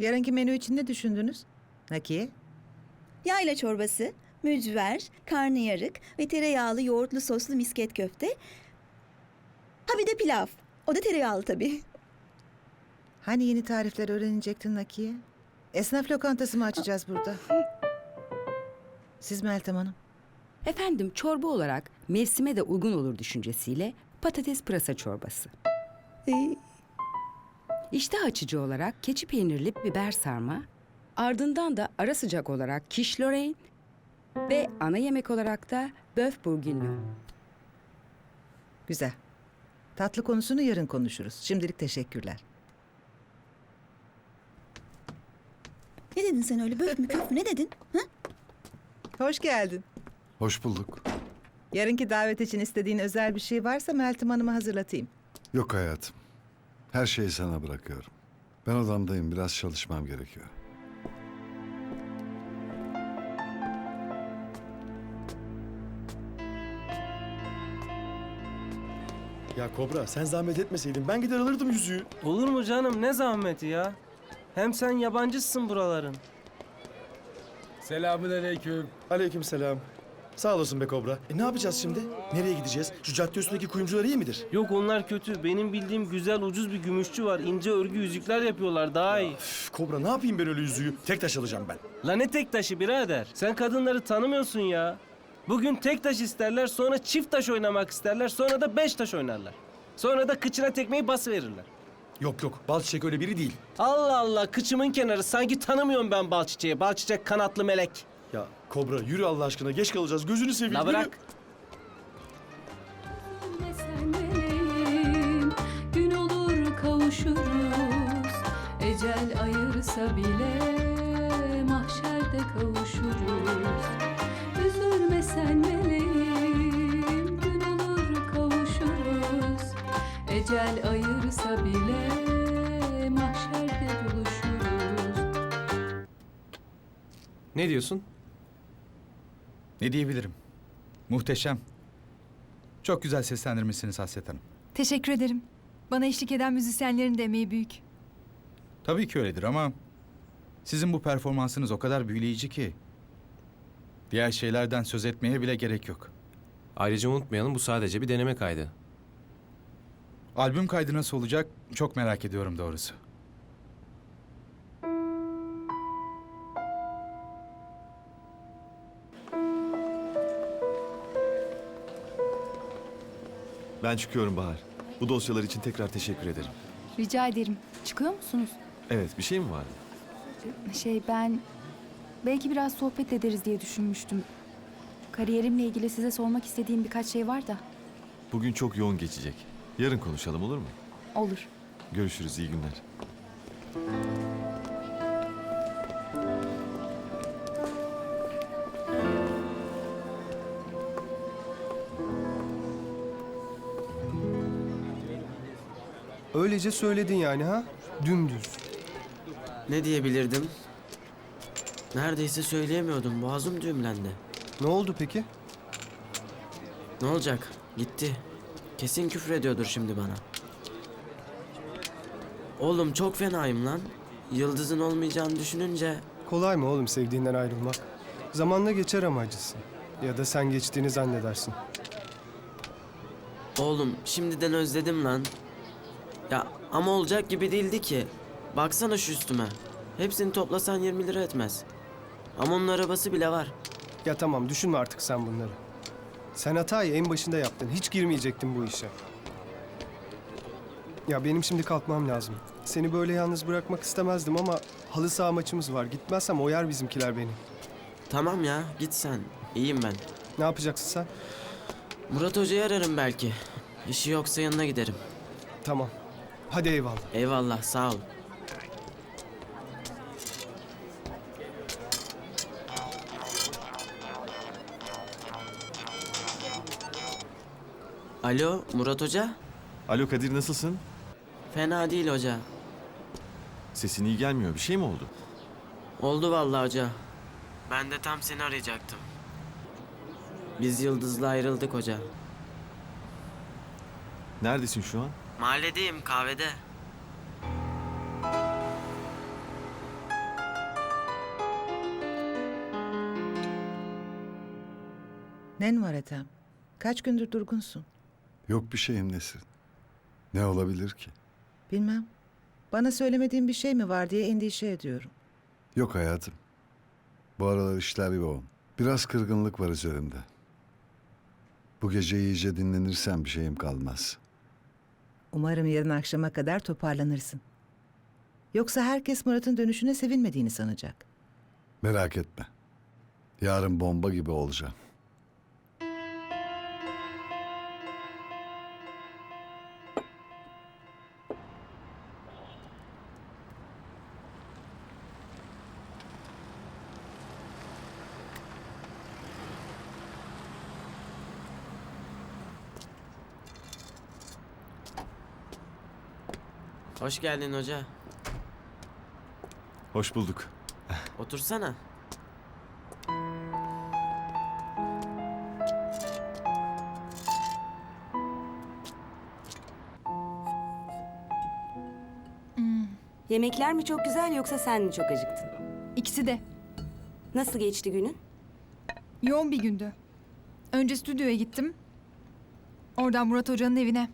Yarınki menü için ne düşündünüz? Nakiye? Yayla çorbası, mücver, karnıyarık ve tereyağlı yoğurtlu soslu misket köfte. Ha bir de pilav. O da tereyağlı tabii. Hani yeni tarifler öğrenecektin Nakiye? Esnaf lokantası mı açacağız burada? Siz Meltem Hanım. Efendim çorba olarak mevsime de uygun olur düşüncesiyle patates pırasa çorbası. Ee, İştah açıcı olarak keçi peynirli biber sarma, ardından da ara sıcak olarak kiş lorraine ve ana yemek olarak da böf bourguignon. Güzel. Tatlı konusunu yarın konuşuruz. Şimdilik teşekkürler. ne dedin sen öyle böf mü köf mü ne dedin? Ha? Hoş geldin. Hoş bulduk. Yarınki davet için istediğin özel bir şey varsa Meltem Hanım'a hazırlatayım. Yok hayatım. Her şeyi sana bırakıyorum. Ben odamdayım. Biraz çalışmam gerekiyor. Ya Kobra sen zahmet etmeseydin ben gider alırdım yüzüğü. Olur mu canım ne zahmeti ya? Hem sen yabancısın buraların. Selamünaleyküm. Aleykümselam. Sağ olasın be Kobra. E ne yapacağız şimdi? Nereye gideceğiz? Şu cadde üstündeki kuyumcular iyi midir? Yok onlar kötü. Benim bildiğim güzel ucuz bir gümüşçü var. İnce örgü yüzükler yapıyorlar daha iyi. Üf, Kobra ne yapayım ben öyle yüzüğü? Tek taş alacağım ben. La ne tek taşı birader? Sen kadınları tanımıyorsun ya. Bugün tek taş isterler, sonra çift taş oynamak isterler, sonra da beş taş oynarlar. Sonra da kıçına tekmeyi bas verirler. Yok yok bal çiçek öyle biri değil. Allah Allah kıçımın kenarı sanki tanımıyorum ben bal çiçeği. Bal çiçek kanatlı melek. Kobra yürü Allah aşkına geç kalacağız gözünü seveyim. La yürü. bırak. Sen benim gün olur kavuşuruz Ecel ayırsa bile mahşerde kavuşuruz Üzülme sen meleğim gün olur kavuşuruz Ecel ayırsa bile mahşerde buluşuruz Ne diyorsun? Ne diyebilirim? Muhteşem. Çok güzel seslendirmişsiniz Hasret Hanım. Teşekkür ederim. Bana eşlik eden müzisyenlerin de emeği büyük. Tabii ki öyledir ama sizin bu performansınız o kadar büyüleyici ki diğer şeylerden söz etmeye bile gerek yok. Ayrıca unutmayalım bu sadece bir deneme kaydı. Albüm kaydı nasıl olacak çok merak ediyorum doğrusu. Ben çıkıyorum Bahar. Bu dosyalar için tekrar teşekkür ederim. Rica ederim. Çıkıyor musunuz? Evet, bir şey mi vardı? Şey ben belki biraz sohbet ederiz diye düşünmüştüm. Kariyerimle ilgili size sormak istediğim birkaç şey var da. Bugün çok yoğun geçecek. Yarın konuşalım olur mu? Olur. Görüşürüz, iyi günler. Öylece söyledin yani ha? Dümdüz. Ne diyebilirdim? Neredeyse söyleyemiyordum. Boğazım düğümlendi. Ne oldu peki? Ne olacak? Gitti. Kesin küfür ediyordur şimdi bana. Oğlum çok fenayım lan. Yıldızın olmayacağını düşününce Kolay mı oğlum sevdiğinden ayrılmak? Zamanla geçer ama acısı. Ya da sen geçtiğini zannedersin. Oğlum şimdiden özledim lan. Ya ama olacak gibi değildi ki. Baksana şu üstüme. Hepsini toplasan 20 lira etmez. Ama onun arabası bile var. Ya tamam düşünme artık sen bunları. Sen hatayı en başında yaptın. Hiç girmeyecektin bu işe. Ya benim şimdi kalkmam lazım. Seni böyle yalnız bırakmak istemezdim ama halı saha maçımız var. Gitmezsem oyar bizimkiler beni. Tamam ya git sen. İyiyim ben. Ne yapacaksın sen? Murat Hoca'yı ararım belki. İşi yoksa yanına giderim. Tamam. Hadi eyvallah. Eyvallah sağ ol. Alo Murat Hoca? Alo Kadir, nasılsın? Fena değil hoca. Sesin iyi gelmiyor. Bir şey mi oldu? Oldu vallahi hoca. Ben de tam seni arayacaktım. Biz Yıldız'la ayrıldık hoca. Neredesin şu an? Mahalledeyim kahvede. Nen var Ethem? Kaç gündür durgunsun? Yok bir şeyim Nesrin. Ne olabilir ki? Bilmem. Bana söylemediğin bir şey mi var diye endişe ediyorum. Yok hayatım. Bu aralar işler yoğun. Biraz kırgınlık var üzerimde. Bu gece iyice dinlenirsem bir şeyim kalmaz. Umarım yarın akşama kadar toparlanırsın. Yoksa herkes Murat'ın dönüşüne sevinmediğini sanacak. Merak etme. Yarın bomba gibi olacağım. Hoş geldin hoca. Hoş bulduk. Otursana. Yemekler mi çok güzel yoksa sen mi çok acıktın? İkisi de. Nasıl geçti günün? Yoğun bir gündü. Önce stüdyoya gittim. Oradan Murat Hoca'nın evine.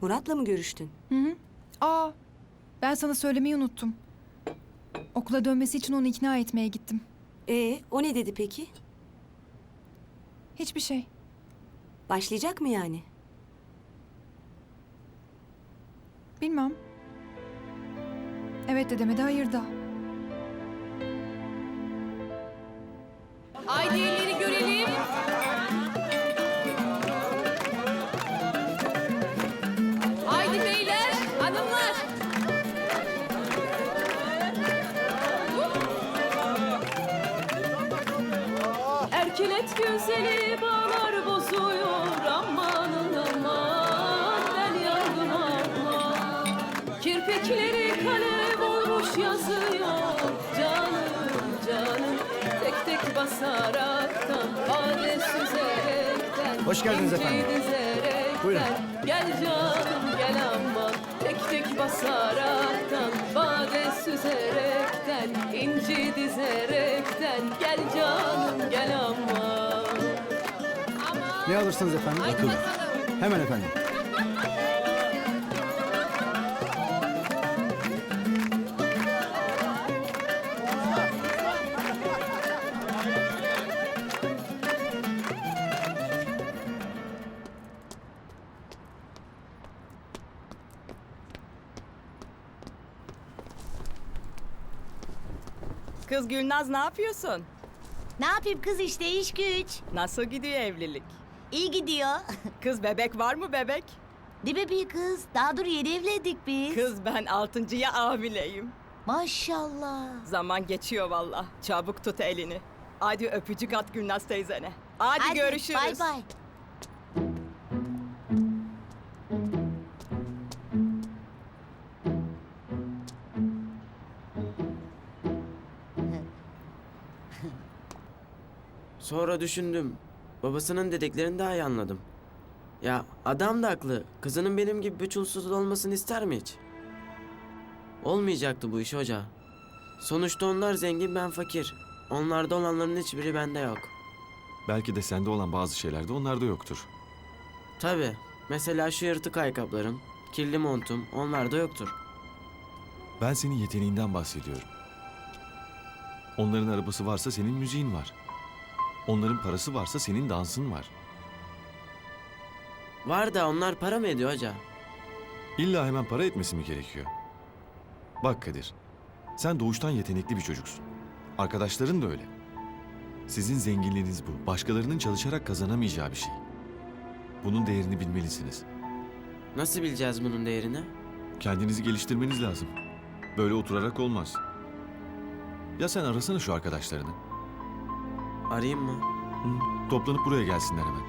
Murat'la mı görüştün? Hı hı. Aa, ben sana söylemeyi unuttum. Okula dönmesi için onu ikna etmeye gittim. Ee, o ne dedi peki? Hiçbir şey. Başlayacak mı yani? Bilmem. Evet de demedi, hayır da. Haydi elleri Erkelet güzeli bağlar bozuyor. Amanın aman ben yandım aman Kirpikleri kalem olmuş yazıyor. Canım canım Tek tek basaraktan bade süzerekten Hoş geldiniz efendim. Buyurun. Gel. Canım gel aman Tek basaraktan bade süzerekten inci dizerekten Gel canım gel aman Ne alırsınız efendim? Bakın. Hemen efendim. Kız Gülnaz ne yapıyorsun? Ne yapayım kız işte iş güç. Nasıl gidiyor evlilik? İyi gidiyor. Kız bebek var mı bebek? Ne bebeği kız? Daha dur yeni evlendik biz. Kız ben altıncıya hamileyim. Maşallah. Zaman geçiyor valla. Çabuk tut elini. Hadi öpücük at Gülnaz teyzene. Hadi, görüşürüz. Bay bay. Sonra düşündüm. Babasının dediklerini daha iyi anladım. Ya adam da haklı. Kızının benim gibi bir çulsuz olmasını ister mi hiç? Olmayacaktı bu iş hoca. Sonuçta onlar zengin ben fakir. Onlarda olanların hiçbiri bende yok. Belki de sende olan bazı şeyler de onlarda yoktur. Tabi. Mesela şu yırtık ayakkabılarım, kirli montum onlarda yoktur. Ben senin yeteneğinden bahsediyorum. Onların arabası varsa senin müziğin var. Onların parası varsa senin dansın var. Var da onlar para mı ediyor hoca? İlla hemen para etmesi mi gerekiyor? Bak Kadir, sen doğuştan yetenekli bir çocuksun. Arkadaşların da öyle. Sizin zenginliğiniz bu. Başkalarının çalışarak kazanamayacağı bir şey. Bunun değerini bilmelisiniz. Nasıl bileceğiz bunun değerini? Kendinizi geliştirmeniz lazım. Böyle oturarak olmaz. Ya sen arasana şu arkadaşlarını. Arayayım mı? Toplanıp buraya gelsinler hemen.